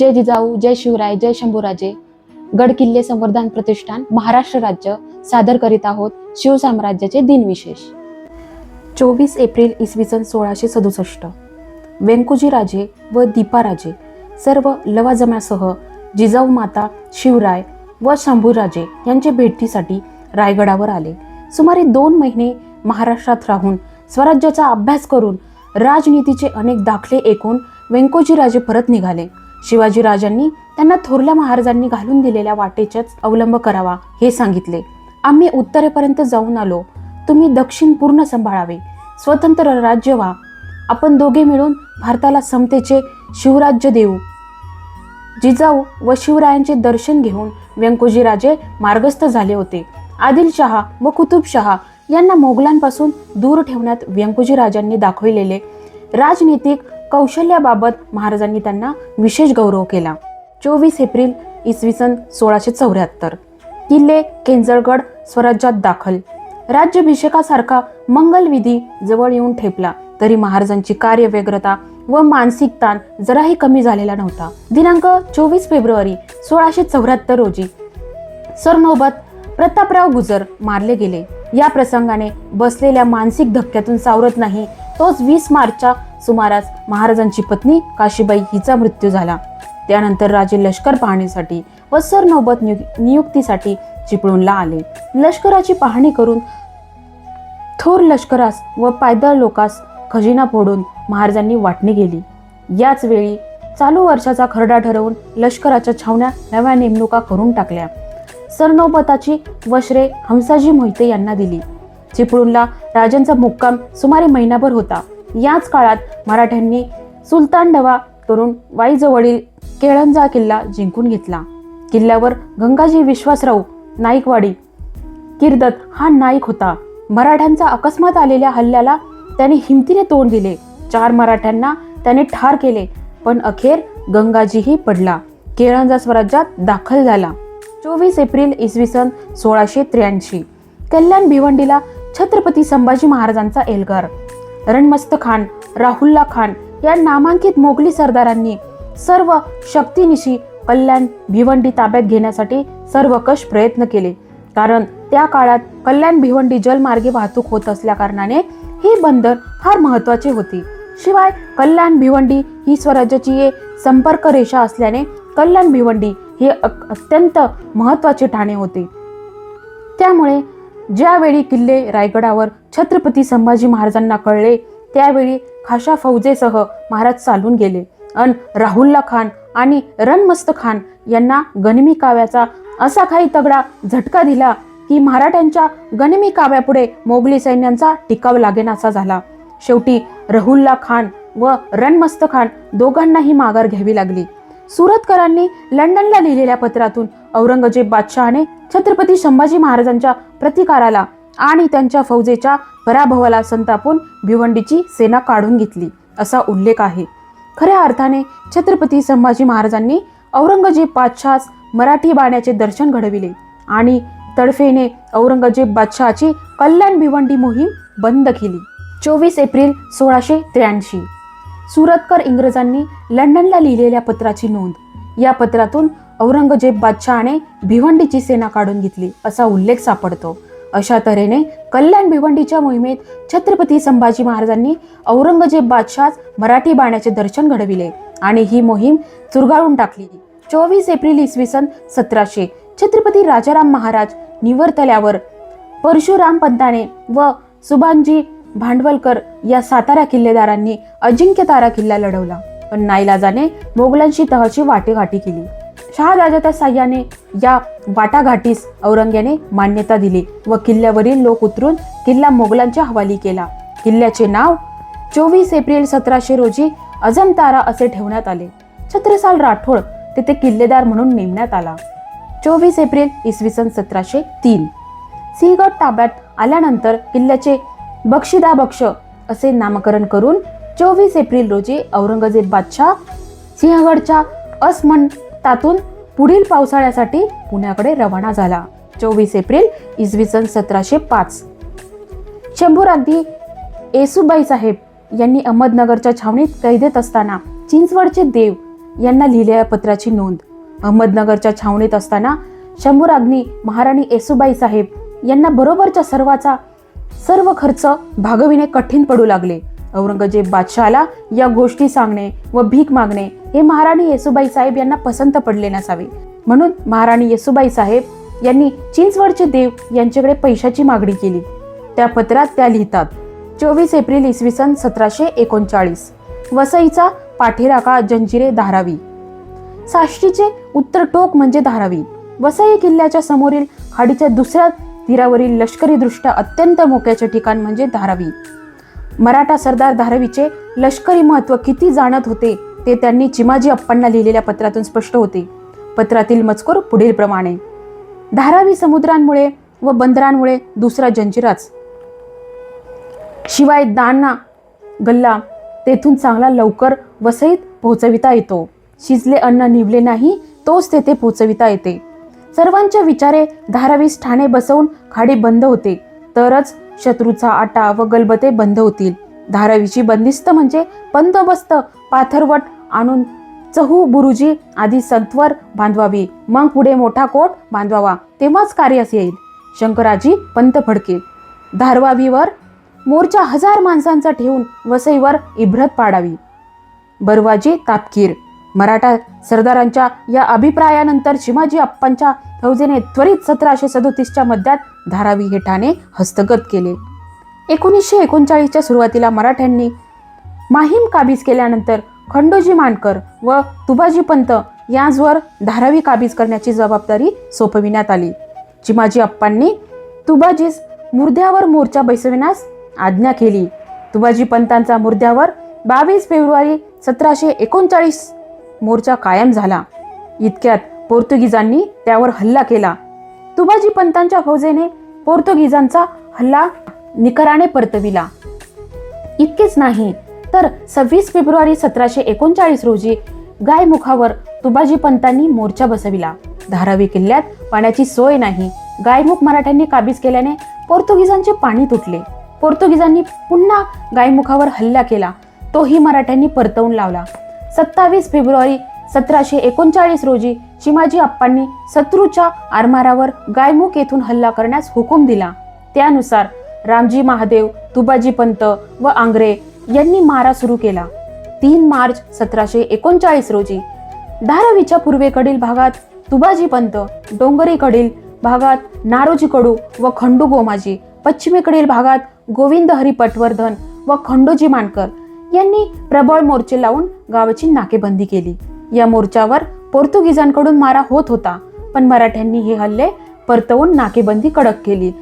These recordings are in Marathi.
जय जिजाऊ जय शिवराय जय शंभूराजे. गड किल्ले संवर्धन प्रतिष्ठान महाराष्ट्र राज्य सादर करीत आहोत शिवसाम्राज्याचे दिनविशेष. चोवीस एप्रिल इसवी सन सोळाशे सदुसष्ट. वेंकुजी राजे व दीपाराजे सर्व लवाजम्यासह जिजाऊ माता शिवराय व शंभूराजे यांचे भेटीसाठी रायगडावर आले. सुमारे दोन महिने महाराष्ट्रात राहून स्वराज्याचा अभ्यास करून राजनीतीचे अनेक दाखले ऐकून वेंकोजीराजे परत निघाले. शिवाजीराजांनी त्यांना थोरल्या महाराजांनी घालून दिलेल्या वाटेचाच अवलंब करावा हे सांगितले. आम्ही उत्तरेपर्यंत जाऊन आलो. तुम्ही दक्षिण पूर्ण सांभाळावे. स्वतंत्र राज्य व्हा. आपण दोघे मिळून भारताला समतेचे शिवराज्य देऊ. जिजाऊ व शिवरायांचे दर्शन घेऊन व्यंकोजीराजे मार्गस्थ झाले होते. आदिलशहा व कुतुबशहा यांना मोगलांपासून दूर ठेवण्यात व्यंकोजीराजांनी दाखविलेले राजनीतिक कौशल्याबाबत महाराजांनी त्यांना विशेष गौरव केला. चोवीस एप्रिल इसवी सन सोळाशे चौऱ्याहत्तर. किल्ले केंजळगड स्वराज्यात दाखल. राज्याभिषेकासारखा मंगलविधी जवळ येऊन ठेपला तरी महाराजांची कार्यव्यग्रता व मानसिक ताण जराही कमी झालेला नव्हता. दिनांक चोवीस फेब्रुवारी सोळाशे चौऱ्याहत्तर रोजी सरनोबत प्रतापराव गुजर मारले गेले. या प्रसंगाने बसलेल्या मानसिक धक्क्यातून सावरत नाही तोच वीस मार्चच्या सुमारास महाराजांची पत्नी काशीबाई हिचा मृत्यू झाला. त्यानंतर राजे लष्कर पाहणीसाठी व सरनोबत नियु- नियुक्तीसाठी चिपळूणला आले. लष्कराची पाहणी करून थोर लष्करास व पायदळ लोकास खजिना फोडून महाराजांनी वाटणी केली. याच वेळी चालू वर्षाचा खरडा ठरवून लष्कराच्या छावण्या नव्या नेमणुका करून टाकल्या. सरनोबताची वश्रे हमसाजी मोहिते यांना दिली. चिपळूणला राजांचा मुक्काम सुमारे महिनाभर होता. याच काळात मराठ्यांनी सुलतान डवा करून वाईजवळील केळंजा किल्ला जिंकून घेतला. किल्ल्यावर गंगाजी विश्वासराव नाईकवाडी किर्दत हा नाईक होता. मराठ्यांचा अकस्मात आलेल्या हल्ल्याला त्याने हिमतीने तोंड दिले. चार मराठ्यांना त्याने ठार केले पण अखेर गंगाजीही पडला. केळंजा स्वराज्यात दाखल झाला. चोवीस एप्रिल इसवी सन सोळाशे त्र्याऐंशी. कल्याण भिवंडीला छत्रपती संभाजी महाराजांचा एल्गार. रणमस्त खान राहुल्ला खान या नामांकित मोगली सरदारांनी सर्व शक्तीनिशी कल्याण भिवंडी ताब्यात घेण्यासाठी सर्वकष प्रयत्न केले. कारण त्या काळात कल्याण भिवंडी जलमार्गे वाहतूक होत असल्या कारणाने हे बंदर फार महत्त्वाचे होते. शिवाय कल्याण भिवंडी ही स्वराज्याची एक संपर्क रेषा असल्याने कल्याण भिवंडी हे अत्यंत महत्त्वाचे ठाणे होते. त्यामुळे ज्यावेळी किल्ले रायगडावर छत्रपती संभाजी महाराजांना कळले त्यावेळी खाशा फौजेसह महाराज चालून गेले. अन राहुल्ला खान आणि रणमस्त खान यांना गनिमी काव्याचा असा काही तगडा झटका दिला की मराठ्यांच्या गनिमी काव्यापुढे मोगली सैन्यांचा टिकाव लागेनासा झाला. शेवटी रहुल्ला खान व रणमस्त खान दोघांनाही माघार घ्यावी लागली. सुरतकरांनी लंडनला लिहिलेल्या पत्रातून औरंगजेब बादशहाने छत्रपती संभाजी महाराजांच्या प्रतिकाराला आणि त्यांच्या फौजेच्या पराभवाला संतापून भिवंडीची सेना काढून घेतली असा उल्लेख आहे. खऱ्या अर्थाने छत्रपती संभाजी महाराजांनी औरंगजेब बादशहास मराठी बाण्याचे दर्शन घडविले आणि तडफेने औरंगजेब बादशहाची कल्याण भिवंडी मोहीम बंद केली. चोवीस एप्रिल सोळाशे त्र्याऐंशी सुरतकर इंग्रजांनी लंडनला लिहिलेल्या पत्राची नोंद. या पत्रातून औरंगजेब बादशहाने भिवंडीची सेना काढून घेतली असा उल्लेख सापडतो. अशा तऱ्हेने कल्याण भिवंडीच्या मोहिमेत छत्रपती संभाजी महाराजांनी औरंगजेब बादशहास मराठी बाण्याचे दर्शन घडविले आणि ही मोहीम चुरगाळून टाकली. चोवीस एप्रिल इसवी सन सतराशे छत्रपती राजाराम महाराज निवर्तल्यावर परशुराम पंताने व सुभानजी भांडवलकर या सातारा किल्लेदारांनी अजिंक्य तारा किल्ला लढवला. पण नाईलाजाने मोगलांशी तहची वाटेघाटी केली. शहाराजाच्या साह्याने या वाटाघाटीस औरंग्याने मान्यता दिली व किल्ल्यावरील लोक उतरून किल्ला मोगलांच्या हवाली केला. किल्ल्याचे नाव चोवीस एप्रिल सतराशे रोजी अजमतारा असे ठेवण्यात आले. छत्रसाल राठोड तेथे किल्लेदार म्हणून नेमण्यात आला. चोवीस एप्रिल इसवी सन सतराशे तीन. सिंहगड ताब्यात आल्यानंतर किल्ल्याचे बक्षिदा बक्ष असे नामकरण करून चोवीस एप्रिल रोजी औरंगजेब बादशाह सिंहगडच्या अस्मंतातून पुढील पावसाळ्यासाठी पुण्याकडे रवाना झाला. चोवीस एप्रिल इसवी सन सतराशे पाच. शंभूराधी येसुबाई साहेब यांनी अहमदनगरच्या छावणीत कैदेत असताना चिंचवडचे देव यांना लिहिलेल्या पत्राची नोंद. अहमदनगरच्या छावणीत असताना शंभूराज्ञी महाराणी येसुबाई साहेब यांना बरोबरच्या सर्वाचा सर्व खर्च भागविणे कठीण पडू लागले. औरंगजेब बादशहाला या गोष्टी सांगणे व भीक मागणे हे महाराणी येसुबाई साहेब यांना पसंत पडले नसावे. म्हणून महाराणी येसुबाई साहेब यांनी चिंचवडचे देव यांच्याकडे पैशाची मागणी केली. त्या पत्रात त्या लिहितात चोवीस एप्रिल इसवी सन सतराशे एकोणचाळीस. वसईचा पाठीराखा जंजिरे धारावी. साष्टीचे उत्तर टोक म्हणजे धारावी. वसई किल्ल्याच्या समोरील खाडीच्या दुसऱ्या तीरावरील लष्करीदृष्ट्या अत्यंत मोक्याचे ठिकाण म्हणजे धारावी. मराठा सरदार धारावीचे लष्करी महत्त्व किती जाणत होते ते त्यांनी चिमाजी अप्पांना लिहिलेल्या पत्रातून स्पष्ट होते. पत्रातील मजकूर पुढील प्रमाणे. धारावी समुद्रांमुळे व बंदरांमुळे दुसरा जंजिराच. शिवाय दाणा गल्ला तेथून चांगला लवकर वसईत पोहोचविता येतो. शिजले अन्न निवले नाही तोच तेथे पोहोचविता येते. सर्वांच्या विचारे धारावीस ठाणे बसवून खाडी बंद होते. तरच शत्रूचा आटा व गलबते बंद होतील. धारावीची बंदिस्त म्हणजे बंदोबस्त पाथरवट आणून चहू बुरुजी आधी संतवर बांधवावी. मग पुढे मोठा कोट बांधवावा. तेव्हाच कार्यास येईल. शंकराजी पंत फडके. धारवावीवर मोर्चा हजार माणसांचा ठेवून वसईवर इब्रत पाडावी. बरवाजी तापकीर. मराठा सरदारांच्या या अभिप्रायानंतर शिवाजी अप्पांच्या फौजेने त्वरित सतराशे सदोतीसच्या मध्यात धारावी हे ठाणे हस्तगत केले. एकोणीसशे एकोणचाळीसच्या सुरुवातीला मराठ्यांनी माहीम काबीज केल्यानंतर खंडोजी मानकर व तुबाजी पंत यांजवर धारावी काबीज करण्याची जबाबदारी सोपविण्यात आली. चिमाजी अप्पांनी तुबाजीस मुर्द्यावर मोर्चा बैसविण्यास आज्ञा केली. तुबाजी पंतांचा मुर्द्यावर बावीस फेब्रुवारी सतराशे एकोणचाळीस मोर्चा कायम झाला. इतक्यात पोर्तुगीजांनी त्यावर हल्ला केला. तुबाजी पंतांच्या फौजेने पोर्तुगीजांचा हल्ला निकराने परतविला. इतकेच नाही तर सव्वीस फेब्रुवारी सतराशे एकोणचाळीस रोजी गायमुखावर तुबाजी पंतांनी मोर्चा बसविला. धारावी किल्ल्यात पाण्याची सोय नाही. गायमुख मराठ्यांनी काबीज केल्याने पोर्तुगीजांचे पाणी तुटले. पोर्तुगीजांनी पुन्हा गायमुखावर हल्ला केला. तोही मराठ्यांनी परतवून लावला. सत्तावीस फेब्रुवारी सतराशे एकोणचाळीस रोजी शिमाजी आप्पांनी शत्रूच्या आरमारावर गायमुख येथून हल्ला करण्यास हुकूम दिला. त्यानुसार रामजी महादेव तुबाजी पंत व आंग्रे यांनी मारा सुरू केला. तीन मार्च सतराशे एकोणचाळीस रोजी धारावीच्या पूर्वेकडील भागात तुबाजी पंत डोंगरीकडील भागात नारोजी कडू व खंडू गोमाजी पश्चिमेकडील भागात गोविंद हरी पटवर्धन व खंडोजी मानकर यांनी प्रबळ मोर्चे लावून गावाची नाकेबंदी केली. या मोर्चावर पोर्तुगीजांकडून मारा होत होता पण मराठ्यांनी हे हल्ले परतवून नाकेबंदी कडक केली.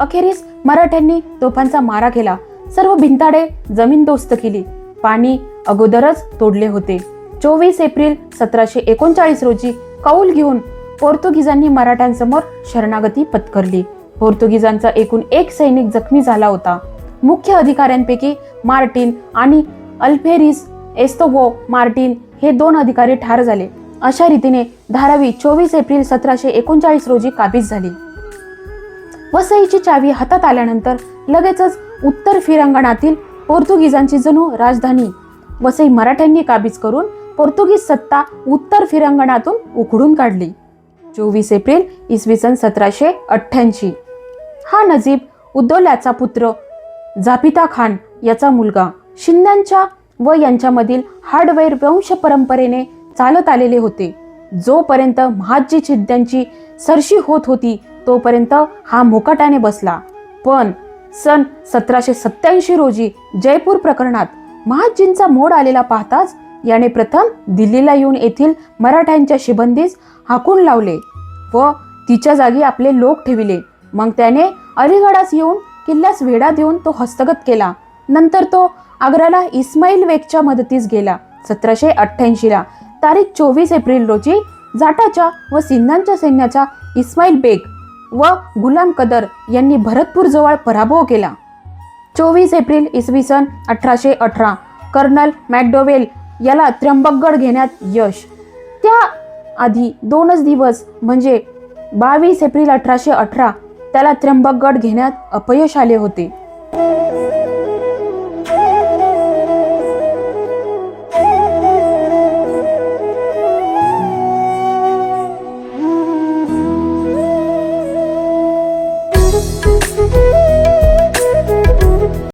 अखेरीस मराठ्यांनी तोफांचा मारा केला. सर्व भिंताडे जमीनदोस्त केली. पाणी अगोदरच तोडले होते. चोवीस एप्रिल सतराशे एकोणचाळीस रोजी कौल घेऊन पोर्तुगीजांनी मराठ्यांसमोर शरणागती पत्करली. पोर्तुगीजांचा एकूण एक सैनिक जखमी झाला होता. मुख्य अधिकाऱ्यांपैकी मार्टिन आणि अल्फेरिस एस्तोवो मार्टिन हे दोन अधिकारी ठार झाले. अशा रीतीने धारावी चोवीस एप्रिल सतराशे एकोणचाळीस रोजी काबीज झाली. वसईची चावी हातात आल्यानंतर लगेचच उत्तर फिरंगणातील पोर्तुगीजांची जणू राजधानी वसई मराठ्यांनी काबीज करून पोर्तुगीज सत्ता उत्तर फिरंगणातून उखडून काढली. चोवीस एप्रिल इसवी सन सतराशे अठ्ठ्याऐंशी. हा नजीब उद्दोल्याचा पुत्र जापिता खान याचा मुलगा. शिंद्यांच्या व यांच्यामधील हार्डवेअर वंश परंपरेने चालत आलेले होते. जोपर्यंत महाजी शिंद्यांची सरशी होत होती तोपर्यंत हा मुकाट्याने बसला. पण सन सतराशे सत्याऐंशी रोजी जयपूर प्रकरणात महाजींचा मोड आलेला पाहताच याने प्रथम दिल्लीला येऊन येथील मराठ्यांच्या शिबंदीस हाकून लावले व तिच्या जागी आपले लोक ठेविले. मग त्याने अलीगडास येऊन किल्ल्यास वेढा देऊन तो हस्तगत केला. नंतर तो आग्र्याला इस्माईल वेगच्या मदतीस गेला. सतराशे अठ्ठ्याऐंशीला तारीख चोवीस एप्रिल रोजी जाटाच्या व सिंधांच्या सैन्याचा इस्माईल बेग व गुलाम कदर यांनी भरतपूर जवळ पराभव केला. चोवीस एप्रिल इसवी सन अठराशे अठरा कर्नल मॅकडोवेल याला त्र्यंबकगड घेण्यात यश. त्या आधी दोनच दिवस म्हणजे बावीस एप्रिल अठराशे अठरा त्याला त्र्यंबकगड घेण्यात अपयश आले होते.